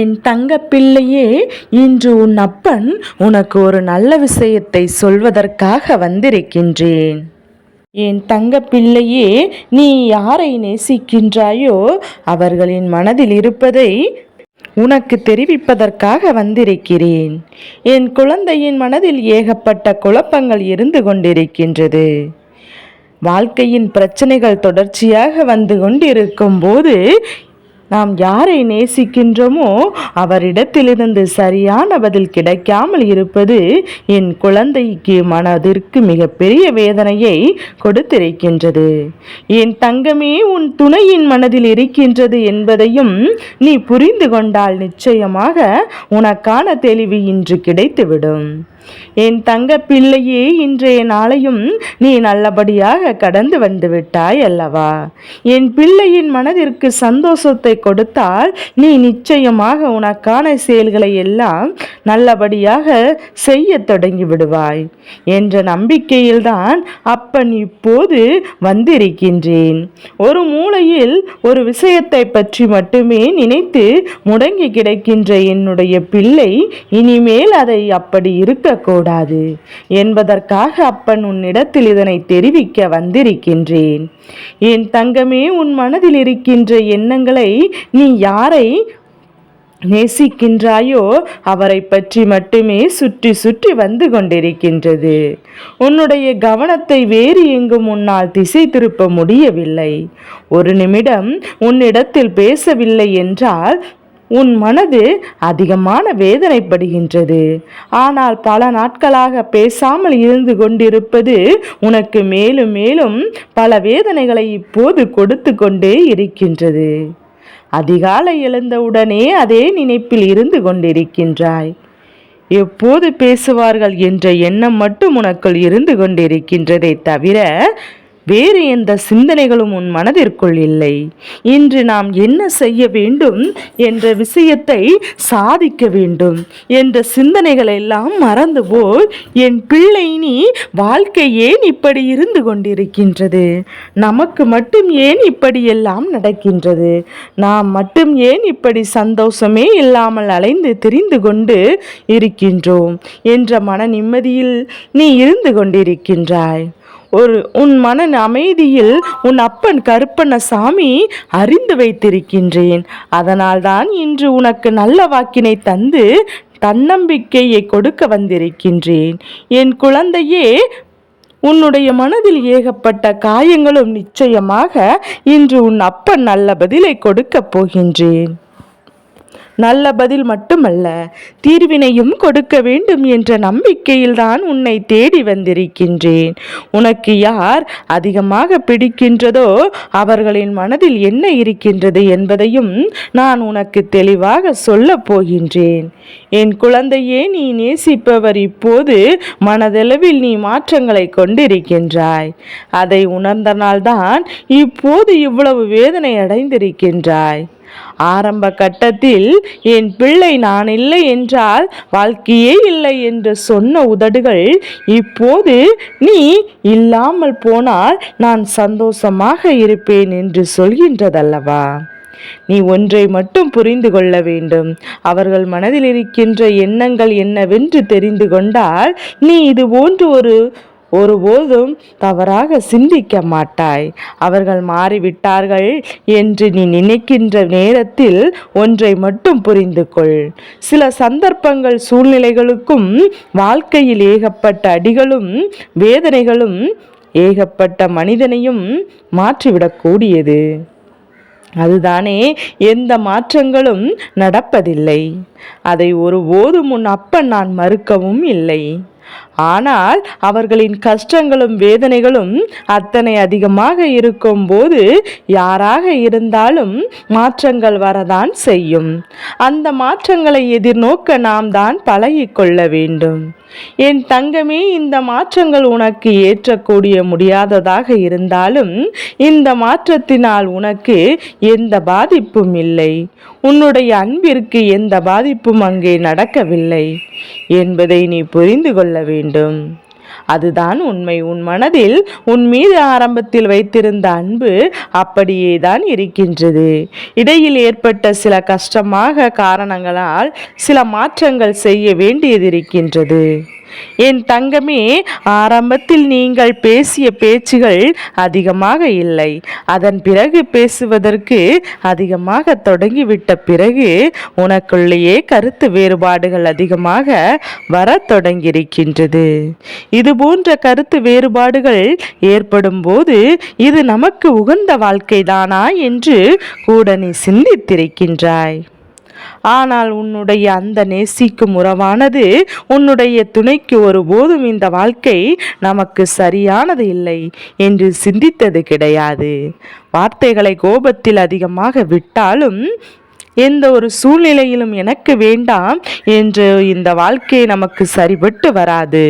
என் தங்க பிள்ளையே இன்று உன் அப்பன் உனக்கு ஒரு நல்ல விஷயத்தை சொல்வதற்காக வந்திருக்கின்றேன். என் தங்க பிள்ளையே நீ யாரை நேசிக்கின்றாயோ அவர்களின் மனதில் இருப்பதை உனக்கு தெரிவிப்பதற்காக வந்திருக்கிறேன். என் குழந்தையின் மனதில் ஏகப்பட்ட குழப்பங்கள் இருந்து கொண்டிருக்கின்றது. வாழ்க்கையின் பிரச்சனைகள் தொடர்ச்சியாக வந்து கொண்டிருக்கும் போது நாம் யாரை நேசிக்கின்றோமோ அவரிடத்திலிருந்து சரியான பதில் கிடைக்காமல் இருப்பது என் குழந்தைக்கு மனதிற்கு மிகப்பெரிய வேதனையை கொடுத்திருக்கின்றது. என் தங்கமே உன் துணையின் மனதில் இருக்கின்றது என்பதையும் நீ புரிந்து கொண்டால் நிச்சயமாக உனக்கான தெளிவு இன்று கிடைத்துவிடும். என் தங்க பிள்ளையே இன்றைய நாளையும் நீ நல்லபடியாக கடந்து வந்து விட்டாய் அல்லவா? என் பிள்ளையின் மனதிற்கு சந்தோஷத்தை கொடுத்தால் நீ நிச்சயமாக உனக்கான செயல்களை எல்லாம் நல்லபடியாக செய்ய தொடங்கி விடுவாய் என்ற நம்பிக்கையில்தான் அப்பன் இப்போது வந்திருக்கின்றேன். ஒரு மூலையில் ஒரு விஷயத்தை பற்றி மட்டுமே நினைத்து முடங்கி கிடக்கின்ற என்னுடைய பிள்ளை இனிமேல் அதை அப்படி இருக்க இருக்கக்கூடாது என்பதற்காக அப்பன் உன்னிடத்தில் இதனை தெரிவிக்க வந்திருக்கின்றேன். என் தங்கமே உன் மனதில் இருக்கின்ற எண்ணங்களை நீ யாரை நேசிக்கின்றாயோ அவரை பற்றி மட்டுமே சுற்றி சுற்றி வந்து கொண்டிருக்கின்றது. உன்னுடைய கவனத்தை வேறு எங்கும் உன்னால் திசை திருப்ப முடியவில்லை. ஒரு நிமிடம் உன்னிடத்தில் பேசவில்லை என்றால் உன் மனது அதிகமான வேதனைப்படுகின்றது. ஆனால் பல நாட்களாக பேசாமல் இருந்து கொண்டிருப்பது உனக்கு மேலும் மேலும் பல வேதனைகளை இப்போது கொடுத்து கொண்டே இருக்கின்றது. அதிகாலை எழுந்தவுடனே அதே நினைப்பில் இருந்து கொண்டிருக்கின்றாய். எப்போது பேசுவார்கள் என்ற எண்ணம் மட்டும் உனக்குள் இருந்து கொண்டிருக்கின்றதை தவிர வேறு எந்த சிந்தனைகளும் உன் மனதிற்குள் இல்லை. இன்று நாம் என்ன செய்ய வேண்டும் என்ற விஷயத்தை சாதிக்க வேண்டும் என்ற சிந்தனைகள் எல்லாம் மறந்து போய் என் பிள்ளை நீ வாழ்க்கை ஏன் இப்படி இருந்து கொண்டிருக்கின்றது? நமக்கு மட்டும் ஏன் இப்படியெல்லாம் நடக்கின்றது? நாம் மட்டும் ஏன் இப்படி சந்தோஷமே இல்லாமல் அலைந்து தெரிந்து கொண்டு இருக்கின்றோம்? என்ற மன நிம்மதியில் நீ இருந்து கொண்டிருக்கின்றாய். ஒரு உன் மன அமைதியில் உன் அப்பன் கருப்பண்ணசாமி அறிந்து வைத்திருக்கின்றேன். அதனால்தான் இன்று உனக்கு நல்ல வாக்கினை தந்து தன்னம்பிக்கையை கொடுக்க வந்திருக்கின்றேன். என் குழந்தையே உன்னுடைய மனதில் ஏகப்பட்ட காயங்களும் நிச்சயமாக இன்று உன் அப்பன் நல்ல பதிலை கொடுக்கப் போகின்றேன். நல்ல பதில் மட்டுமல்ல தீர்வினையும் கொடுக்க வேண்டும் என்ற நம்பிக்கையில்தான் உன்னை தேடி வந்திருக்கின்றேன். உனக்கு யார் அதிகமாக பிடிக்கின்றதோ அவர்களின் மனதில் என்ன இருக்கின்றது என்பதையும் நான் உனக்கு தெளிவாக சொல்லப் போகின்றேன். என் குழந்தையே நீ நேசிப்பவர் இப்போது மனதளவில் நீ மாற்றங்களை கொண்டிருக்கின்றாய். அதை உணர்ந்த நாள்தான் இப்போது இவ்வளவு வேதனை அடைந்திருக்கின்றாய். ஆரம்ப கட்டத்தில் என் பிள்ளை நான் இல்லை என்றால் வாழ்க்கையே இல்லை என்று சொன்ன உதடுகள் இப்போது நீ இல்லாமல் போனால் நான் சந்தோஷமாக இருப்பேன் என்று சொல்கின்றதல்லவா? நீ ஒன்றை மட்டும் புரிந்து கொள்ள வேண்டும். அவர்கள் மனதில் இருக்கின்ற எண்ணங்கள் என்னவென்று தெரிந்து கொண்டால் நீ இது போன்று ஒரு ஒருபோதும் தவறாக சிந்திக்க மாட்டாய். அவர்கள் மாறிவிட்டார்கள் என்று நீ நினைக்கின்ற நேரத்தில் ஒன்றை மட்டும் புரிந்து கொள் சில சந்தர்ப்பங்கள் சூழ்நிலைகளுக்கும் வாழ்க்கையில் ஏகப்பட்ட அடிகளும் வேதனைகளும் ஏகப்பட்ட மனிதனையும் மாற்றிவிடக்கூடியது. அதுதானே எந்த மாற்றங்களும் நடப்பதில்லை. அதை ஒருபோதும் உன் அப்பன் நான் மறுக்கவும் இல்லை. ஆனால் அவர்களின் கஷ்டங்களும் வேதனைகளும் அத்தனை அதிகமாக இருக்கும்போது யாராக இருந்தாலும் மாற்றங்கள் வரதான் செய்யும். அந்த மாற்றங்களை எதிர்நோக்க நாம் தான் பழகிக்கொள்ள வேண்டும். என் தங்கமே இந்த மாற்றங்கள் உனக்கு ஏற்றக்கூடிய முடியாததாக இருந்தாலும் இந்த மாற்றத்தினால் உனக்கு எந்த பாதிப்பும் இல்லை. உன்னுடைய அன்பிற்கு எந்த பாதிப்பும் அங்கே நடக்கவில்லை என்பதை நீ புரிந்து கொள்ள வேண்டும். அதுதான் உண்மை. உன் மனதில் உன் மீது ஆரம்பத்தில் வைத்திருந்த அன்பு அப்படியே தான் இருக்கின்றது. இடையில் ஏற்பட்ட சில கஷ்டமாக காரணங்களால் சில மாற்றங்கள் செய்ய வேண்டியதிருக்கின்றது. என் தங்கமே ஆரம்பத்தில் நீங்கள் பேசிய பேச்சுகள் அதிகமாக இல்லை. அதன் பிறகு பேசுவதற்கு அதிகமாக தொடங்கிவிட்ட பிறகு உனக்குள்ளேயே கருத்து வேறுபாடுகள் அதிகமாக வர தொடங்கியிருக்கின்றது. இது போன்ற கருத்து வேறுபாடுகள் ஏற்படும் போது இது நமக்கு உகந்த வாழ்க்கைதானா என்று கூட நீ சிந்தித்திருக்கின்றாய். ஆனால் உன்னுடைய அந்த நேசிக்கும் உறவானது உன்னுடைய துணைக்கு ஒருபோதும் இந்த வாழ்க்கை நமக்கு சரியானது இல்லை என்று சிந்தித்தது கிடையாது. வார்த்தைகளை கோபத்தில் அதிகமாக விட்டாலும் எந்த ஒரு சூழ்நிலையிலும் எனக்கு வேண்டாம் என்று இந்த வாழ்க்கை நமக்கு சரிபட்டு வராது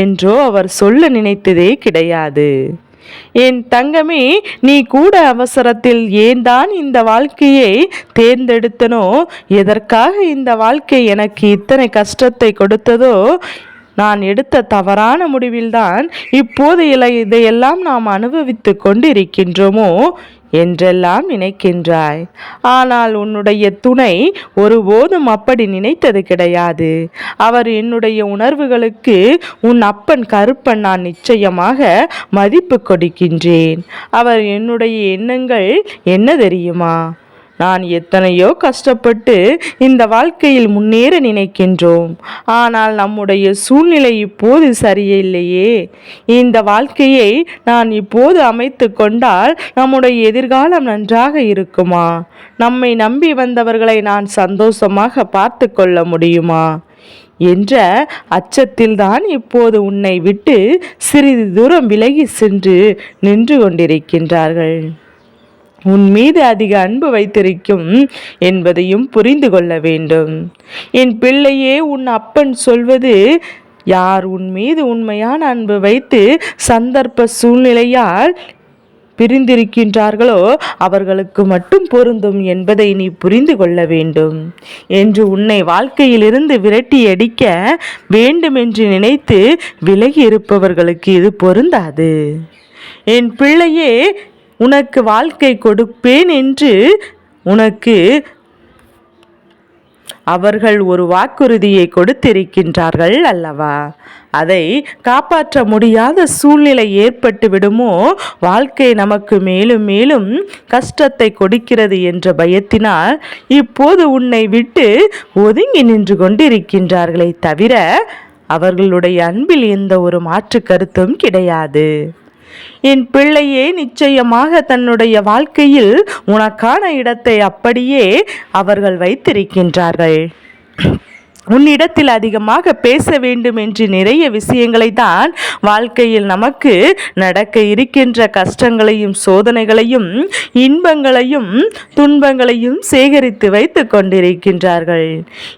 என்றோ அவர் சொல்ல நினைத்ததே கிடையாது. என் தங்கமே நீ கூட அவசரத்தில் ஏன் தான் இந்த வாழ்க்கையை தேர்ந்தெடுத்தனோ? எதற்காக இந்த வாழ்க்கை எனக்கு இத்தனை கஷ்டத்தை கொடுத்ததோ? நான் எடுத்த தவறான முடிவில்தான் இப்போது இதையெல்லாம் நாம் அனுபவித்து கொண்டிருக்கின்றோமோ என்றெல்லாம் நினைக்கின்றாய். ஆனால் உன்னுடைய துணை ஒருபோதும் அப்படி நினைத்தது கிடையாது. அவர் என்னுடைய உணர்வுகளுக்கு உன் அப்பன் கருப்பன் நான் நிச்சயமாக மதிப்பு கொடுக்கின்றேன். அவர் என்னுடைய எண்ணங்கள் என்ன தெரியுமா? நான் எத்தனையோ கஷ்டப்பட்டு இந்த வாழ்க்கையில் முன்னேற நினைக்கின்றோம். ஆனால் நம்முடைய சூழ்நிலை இப்போது சரியில்லையே. இந்த வாழ்க்கையை நான் இப்போது அமைத்து கொண்டால் நம்முடைய எதிர்காலம் நன்றாக இருக்குமா? நம்மை நம்பி வந்தவர்களை நான் சந்தோஷமாக பார்த்து கொள்ள முடியுமா? என்ற அச்சத்தில்தான் இப்போது உன்னை விட்டு சிறிது தூரம் விலகி சென்று நின்று கொண்டிருக்கின்றார்கள். உன் மீது அதிக அன்பு வைத்திருக்கும் என்பதையும் புரிந்து கொள்ள வேண்டும். என் பிள்ளையே உன் அப்பன் சொல்வது யார் உன் மீது உண்மையான அன்பு வைத்து சந்தர்ப்ப சூழ்நிலையால் பிரிந்திருக்கின்றார்களோ அவர்களுக்கு மட்டும் பொருந்தும் என்பதை நீ புரிந்து கொள்ள வேண்டும் என்று உன்னை வாழ்க்கையிலிருந்து விரட்டி அடிக்க வேண்டுமென்று நினைத்து விலகி இருப்பவர்களுக்கு இது பொருந்தாது. என் பிள்ளையே உனக்கு வாழ்க்கை கொடுப்பேன் என்று உனக்கு அவர்கள் ஒரு வாக்குறுதியை கொடுத்திருக்கின்றார்கள் அல்லவா? அதை காப்பாற்ற முடியாத சூழ்நிலை ஏற்பட்டு விடுமோ? வாழ்க்கை நமக்கு மேலும் மேலும் கஷ்டத்தை கொடுக்கிறது என்ற பயத்தினால் இப்போது உன்னை விட்டு ஒதுங்கி நின்று கொண்டிருக்கின்றார்களே தவிர அவர்களுடைய அன்பில் எந்த ஒரு மாற்று கருத்தும் கிடையாது. என் பிள்ளையே நிச்சயமாக தன்னுடைய வாழ்க்கையில் உனக்கான இடத்தை அப்படியே அவர்கள் வைத்திருக்கின்றார்கள். உன்னிடத்தில் அதிகமாக பேச வேண்டும் என்று நிறைய விஷயங்களை தான் வாழ்க்கையில் நமக்கு நடக்க இருக்கின்ற கஷ்டங்களையும் சோதனைகளையும் இன்பங்களையும் துன்பங்களையும் சேகரித்து வைத்து கொண்டிருக்கின்றார்கள்.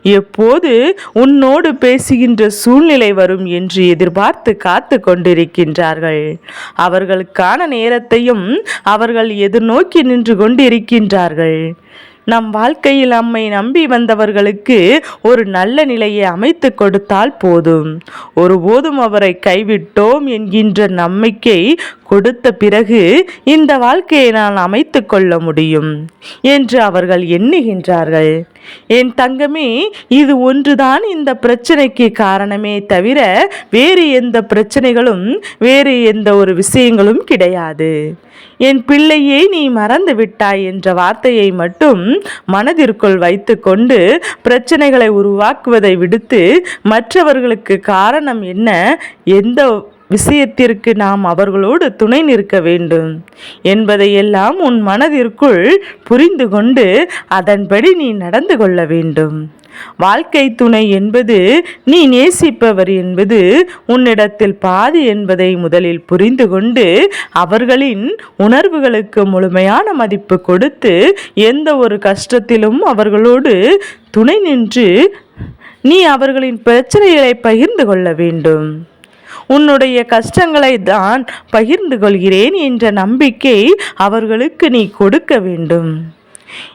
எப்போது உன்னோடு பேசுகின்ற சூழ்நிலை வரும் என்று எதிர்பார்த்து காத்து கொண்டிருக்கின்றார்கள். அவர்களுக்கான நேரத்தையும் அவர்கள் எதிர்நோக்கி நின்று கொண்டிருக்கின்றார்கள். நம் வாழ்க்கையில் நம்மை நம்பி வந்தவர்களுக்கு ஒரு நல்ல நிலையை அமைத்து கொடுத்தால் போதும். ஒருபோதும் அவரை கைவிட்டோம் என்கின்ற நம்பிக்கை கொடுத்த பிறகு இந்த வாழ்க்கையை நான் அமைத்து கொள்ள முடியும் என்று அவர்கள் எண்ணுகின்றார்கள். என் தங்கமே இது ஒன்றுதான் இந்த பிரச்சனைக்கு காரணமே தவிர வேறு எந்த பிரச்சனைகளும் வேறு எந்த ஒரு விஷயங்களும் கிடையாது. என் பிள்ளையை நீ மறந்து விட்டாய் என்ற வார்த்தையை மட்டும் மனதிற்குள் வைத்து கொண்டு பிரச்சனைகளை உருவாக்குவதை விடுத்து மற்றவர்களுக்கு காரணம் என்ன எந்த விஷயத்திற்கு நாம் அவர்களோடு துணை நிற்க வேண்டும் என்பதையெல்லாம் உன் மனதிற்குள் புரிந்து கொண்டு அதன்படி நீ நடந்து கொள்ள வேண்டும். வாழ்க்கை துணை என்பது நீ நேசிப்பவர் என்பது உன்னிடத்தில் பாதி என்பதை முதலில் புரிந்து கொண்டு அவர்களின் உணர்வுகளுக்கு முழுமையான மதிப்பு கொடுத்து எந்த ஒரு கஷ்டத்திலும் அவர்களோடு துணை நின்று நீ அவர்களின் பிரச்சனைகளை பகிர்ந்து கொள்ள வேண்டும். உன்னுடைய கஷ்டங்களை தான் பகிர்ந்து கொள்கிறேன் என்ற நம்பிக்கை அவர்களுக்கு நீ கொடுக்க வேண்டும்.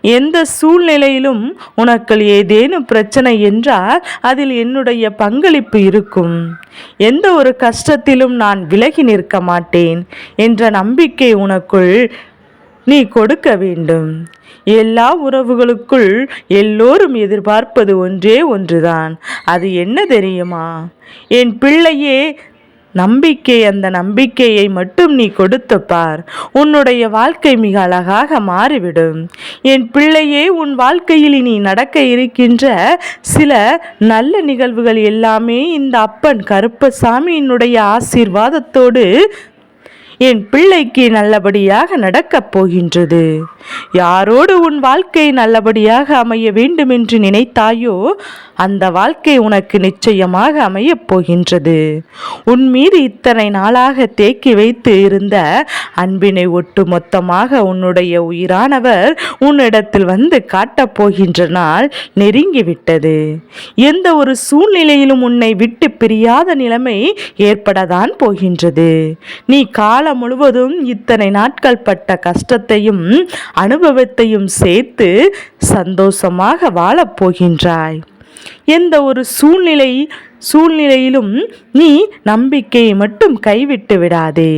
எந்த சூழ்நிலையிலும் உனக்கு ஏதேனும் பிரச்சனை என்றால் அதில் என்னுடைய பங்களிப்பு இருக்கும். எந்த ஒரு கஷ்டத்திலும் நான் விலகி நிற்க மாட்டேன் என்ற நம்பிக்கை உனக்குள் நீ கொடுக்க வேண்டும். எல்லா உறவுகளுக்குள் எல்லோரும் எதிர்பார்ப்பது ஒன்றே ஒன்றுதான். அது என்ன தெரியுமா? என் பிள்ளையே நம்பிக்கை அந்த நம்பிக்கையை மட்டும் நீ கொடுத்து பார். உன்னுடைய வாழ்க்கை மிக அழகாக மாறிவிடும். என் பிள்ளையே உன் வாழ்க்கையில் நீ நடக்க இருக்கின்ற சில நல்ல நிகழ்வுகள் எல்லாமே இந்த அப்பன் கருப்பசாமியினுடைய ஆசீர்வாதத்தோடு என் பிள்ளைக்கு நல்லபடியாக நடக்கப் போகின்றது. யாரோடு உன் வாழ்க்கை நல்லபடியாக அமைய வேண்டும் என்று நினைத்தாயோ அந்த வாழ்க்கை உனக்கு நிச்சயமாக அமையப் போகின்றது. உன் மீது இத்தனை நாளாக தேக்கி வைத்து இருந்த அன்பினை ஒட்டு மொத்தமாக உன்னுடைய உயிரானவர் உன்னிடத்தில் வந்து காட்டப் போகின்ற நாள் நெருங்கிவிட்டது. எந்த ஒரு சூழ்நிலையிலும் உன்னை விட்டு பிரியாத நிலைமை ஏற்படத்தான் போகின்றது. நீ காலம் முழுவதும் இத்தனை நாட்கள் பட்ட கஷ்டத்தையும் அனுபவத்தையும் சேர்த்து சந்தோஷமாக வாழப்போகின்றாய் எந்த ஒரு சூழ்நிலை சூழ்நிலையிலும் நீ நம்பிக்கையை மட்டும் கைவிட்டு விடாதே.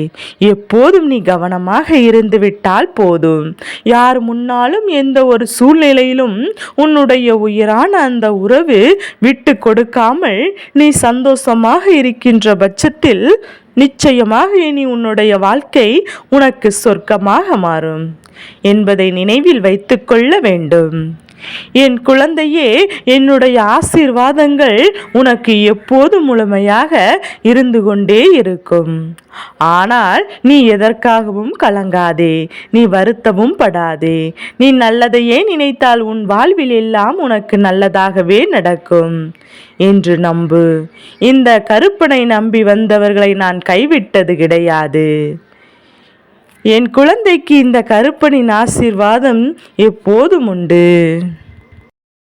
எப்போதும் நீ கவனமாக இருந்து விட்டால் போதும். யார் முன்னாலும் எந்த ஒரு சூழ்நிலையிலும் உன்னுடைய உயிரான அந்த உறவு விட்டு கொடுக்காமல் நீ சந்தோஷமாக இருக்கின்ற பட்சத்தில் நிச்சயமாக இனி உன்னுடைய வாழ்க்கை உனக்கு சொர்க்கமாக மாறும். என்பதை நினைவில் வைத்து கொள்ள வேண்டும். என் குழந்தையே என்னுடைய ஆசீர்வாதங்கள் உனக்கு எப்போது முழுமையாக இருந்து கொண்டே இருக்கும். ஆனால் நீ எதற்காகவும் கலங்காதே நீ வருத்தமும் படாதே. நீ நல்லதையே நினைத்தால் உன் வாழ்வில் எல்லாம் உனக்கு நல்லதாகவே நடக்கும் என்று நம்பு. இந்த கருப்பனை நம்பி வந்தவர்களை நான் கைவிட்டது கிடையாது. என் குழந்தைக்கு இந்த கருப்பனின் ஆசீர்வாதம் எப்போதும் உண்டு.